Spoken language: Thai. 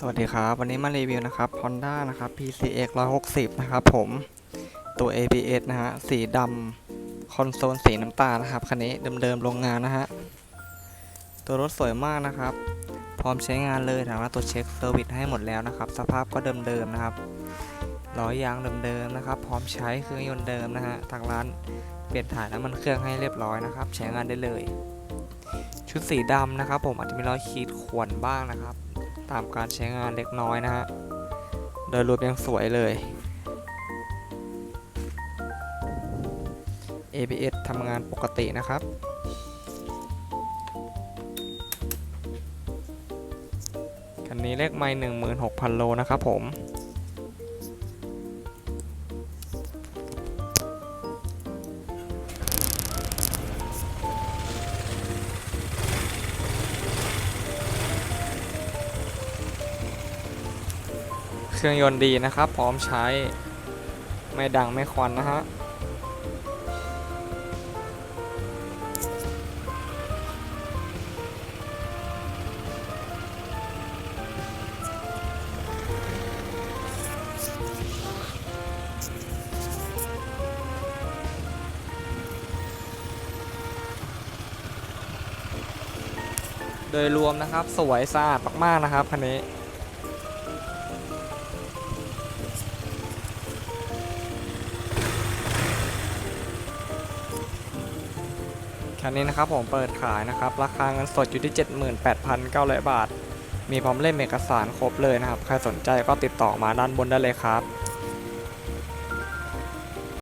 สวัสดีครับ วันนี้มารีวิวนะครับ Honda นะครับ PCX 160 นะครับผมตัว ABS นะฮะ สีดำคอนโซลสีน้ำตาลนะครับ คันนี้เดิมๆโรงงานนะฮะ ตัวรถสวยมากนะครับ พร้อมใช้งานเลยถามว่าตัวเช็คเซอร์วิสให้หมดแล้วนะครับ สภาพก็เดิมๆนะครับล้อยางเดิมๆนะครับ พร้อมใช้เครื่องยนต์เดิมนะฮะ ทางร้านเปลี่ยนถ่ายน้ำมันเครื่องให้เรียบร้อยนะครับ ใช้งานได้เลย ชุดสีดำนะครับ ผมอาจจะมีรอยขีดข่วนบ้างนะครับ ตามการใช้งานเล็กน้อยนะฮะ โดยรวมยังสวยเลย ABS ทำงานปกตินะครับ คันนี้เลขไม่16,000 โลนะครับผม รื่องยนต์ดีนะครับ พร้อมใช้ไม่ดังไม่ควันนะฮะโดยรวมนะครับสวยสะอาดมากๆนะครับคันนี้ คันนี้นะครับผมเปิดขายนะครับ ราคาเงินสดอยู่ที่ 78,900 บาท มีพร้อมเล่มเอกสารครบเลยนะครับ ใครสนใจก็ติดต่อมาด้านบนได้เลยครับ